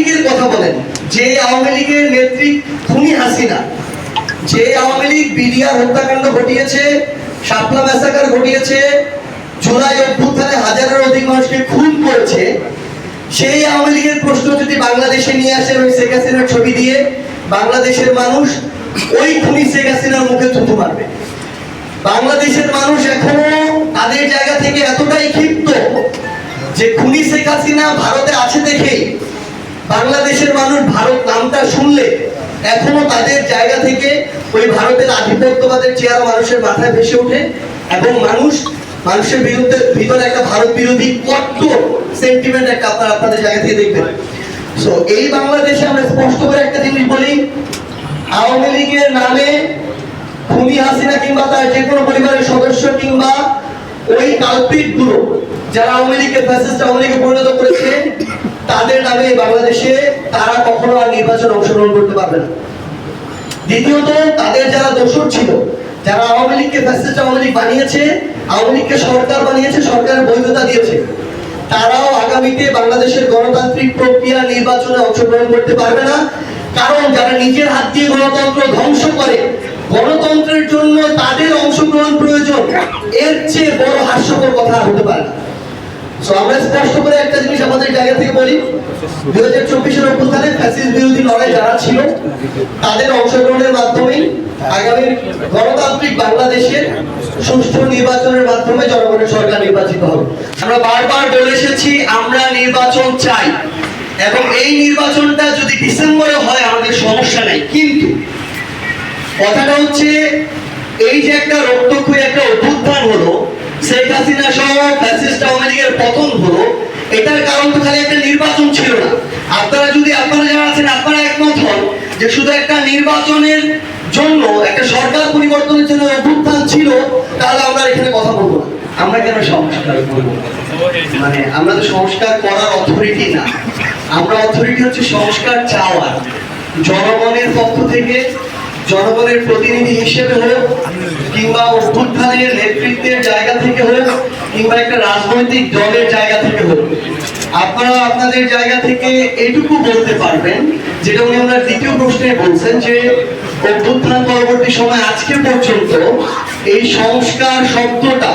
লীগের কথা বলেন। যে আওয়ামী লীগের নেত্রী খুনি হাসিনা, যে আওয়ামী লীগ বিডিআর হত্যাকাণ্ড ঘটিয়েছে, শাপলা ম্যাসাকার ঘটিয়েছে, জুলাই অভ্যুত্থানে হাজারের অধিক মানুষকে খুন করেছে, সেই আওয়ামী লীগের প্রশ্ন যদি বাংলাদেশে নিয়ে আসেন ওই শেখ হাসিনার ছবি দিয়ে, বাংলাদেশের মানুষ ওই খুনি শেখ হাসিনার মুখে থুতু মারবে। বাংলাদেশের মানুষ এখনও তাদের জায়গা থেকে এতটাই ক্ষিপ্ত যে খুনি শেখ হাসিনা ভারতে আছে দেখেই। বাংলাদেশের মানুষ ভারত নামটা শুনলে এখনও তাদের জায়গা থেকে ওই ভারতের আধিপত্যবাদের চেয়ার মানুষের মাথায় ভেসে ওঠে এবং মানুষ, মানুষের বিরুদ্ধে ভিতরে একটা ভারত বিরোধী কট্টর সেন্টিমেন্ট একটা আপনারা আপনাদের জায়গা থেকে দেখবেন। সো এই বাংলাদেশে আমরা স্পষ্ট করে একটা জিনিস বলি, আওয়ামী লীগের নামে খুনি হাসিনা কিংবা তার যে কোনো পরিবারের সদস্য কিংবা ওই কাল্পিকগুলো যারা আওয়ামী লীগকে ফ্যাসিস্ট আওয়ামী লীগে পরিণত করেছে তাদের নামে বাংলাদেশে তারা কখনো আর নির্বাচন অংশগ্রহণ করতে পারবে না। দ্বিতীয়ত, তাদের যারা দোষর ছিল, যারা আওয়ামী লীগকে ফ্যাসিস্ট আওয়ামী লীগ বানিয়েছে, আওয়ামী লীগকে সরকার বানিয়েছে, সরকারের বৈধতা দিয়েছে, তারাও আগামীতে বাংলাদেশের গণতান্ত্রিক প্রক্রিয়া নির্বাচনে অংশগ্রহণ করতে পারবে না। কারণ যারা নিজের হাত দিয়ে গণতন্ত্র ধ্বংস করে, গণতন্ত্রের জন্য তাদের অংশগ্রহণ প্রয়োজন, এর চেয়ে বড় হাস্যকর কথা হতে পারে না। So, আমরা স্পষ্ট করে একটা জিনিস আমাদের জায়গা থেকে বলি। দুই হাজার চব্বিশের অভ্যুত্থানে ফ্যাসিস্ট বিরোধী লড়াই যারা ছিল তাদের অংশগ্রহণের মাধ্যমেই আগামী গণতান্ত্রিক বাংলাদেশের সুষ্ঠু নির্বাচনের মাধ্যমে জনগণের সরকার নির্বাচিত হবে। আমরা বারবার বলে এসেছি আমরা নির্বাচন চাই। এবং এই নির্বাচনটা যদি ডিসেম্বরে হয় আমাদের সমস্যা নেই। কিন্তু কথাটা হচ্ছে এই যে একটা রক্তক্ষয়ী একটা অভ্যুত্থান হলো শেখ হাসিনা সহ ফ্যাসিস্ট আওয়ামী লীগের পতন হলো, এটার কারণ তো খালি একটা নির্বাচন ছিল না। আপনারা যদি, আপনারা যারা আছেন, আপনারা একমত হন যে শুধু একটা নির্বাচনের জন্য একটা সরকার পরিবর্তনের জন্য অভ্যুত্থান ছিল, তাহলে আমরা এখানে কথা বলব না। আমরা কেন সংস্কার করব? মানে আমরা তো সংস্কার করার অথরিটি না। আমরা অথরিটি হচ্ছে সংস্কার চাওয়ার। জনগণের পক্ষ থেকে জনগণের প্রতিনিধি হিসেবে হোক কিংবা অভ্যুত্থানের নেতৃত্বের জায়গা থেকে হোক কিংবা একটা রাজনৈতিক দলের জায়গা থেকে হোক আপনারা আপনাদের জায়গা থেকে এটুকু বলতে পারবেন, যেটা উনি আমরা দ্বিতীয় প্রশ্নে বলছেন যে অভ্যুত্থান পরবর্তী সময় আজকে পর্যন্ত এই সংস্কার শব্দটা,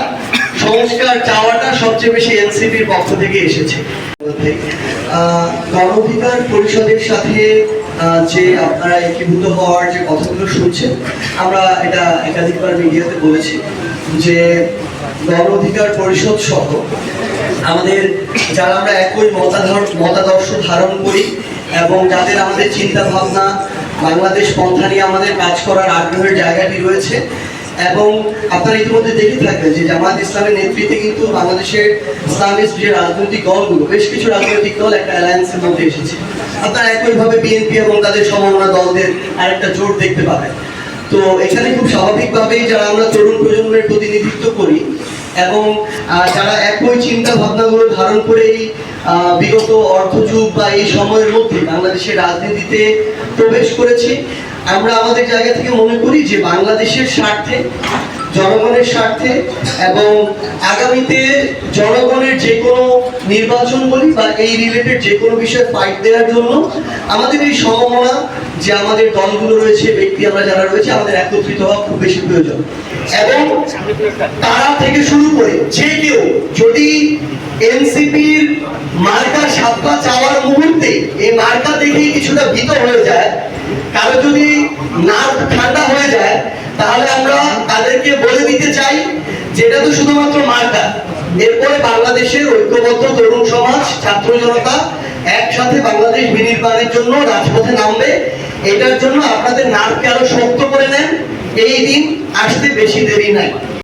সংস্কার চাওয়াটা সবচেয়ে বেশি এনসিপির পক্ষ থেকে এসেছে। গণ অধিকার পরিষদের সাথে যে আপনারা একীভূত হওয়ার যে কথাগুলো শুনছেন, আমরা এটা একাধিকবার মিডিয়াতে বলেছি যে গণ অধিকার পরিষদ সহ আমাদের যারা আমরা একই মতাধর, মতাদর্শ ধারণ করি এবং যাদের আমাদের চিন্তা ভাবনা বাংলাদেশ পন্থা নিয়ে আমাদের কাজ করার আগ্রহের জায়গাটি রয়েছে এবং আপনারা ইতিমধ্যে দেখে থাকবেন যে জামাত ইসলামের নেতৃত্বে কিন্তু বাংলাদেশের ইসলামিস্ট যে রাজনৈতিক দলগুলো বেশ কিছু রাজনৈতিক দল একটা অ্যালায়েন্সের মধ্যে এসেছে। আপনারা একইভাবে বিএনপি এবং তাদের সমমনা দলদের আরেকটা জোট দেখতে পাবেন। তো এখানে খুব স্বাভাবিকভাবেই যারা আমরা তরুণ প্রজন্মের প্রতিনিধিত্ব করি এবং যারা একই চিন্তা ভাবনাগুলো ধারণ করেই আহ, বিগত অর্থযুগ বা এই সময়ের মধ্যে বাংলাদেশের রাজনীতিতে প্রবেশ করেছি আমরা আমাদের জায়গা থেকে মনে করি যে বাংলাদেশের স্বার্থে, জনগণের স্বার্থে এবং আগামীতে জনগণের যে কোনো নির্বাচন বলি বা এই রিলেটেড যে কোনো বিষয়ে ফাইট দেওয়ার জন্য আমাদের এই সম্ভাবনা যে আমাদের দলগুলো রয়েছে, ব্যক্তি আমরা যারা রয়েছে, আমাদের একত্রিত হওয়া খুব বেশি প্রয়োজন। এবং তারা থেকে শুরু করে যে কেউ যদি এনসিপির মার্কা সাপলা চাওয়ার মুহূর্তে এই মার্কা দেখেই কিছুটা ভীত হয়ে যায় কারও যদি নাক ঠান্ডা হয়ে যায়, তাহলে আমরা তাদেরকে বলে দিতে চাই যেটা তো শুধুমাত্র মার্কা। এরপরে বাংলাদেশের ঐক্যবদ্ধ তরুণ সমাজ, ছাত্র জনতা একসাথে বাংলাদেশ বিনির্মাণের জন্য রাজপথে নামবে। এটার জন্য আপনাদের নাককে আরও শক্ত করে নেন। এই দিন আসতে বেশি দেরি নাই।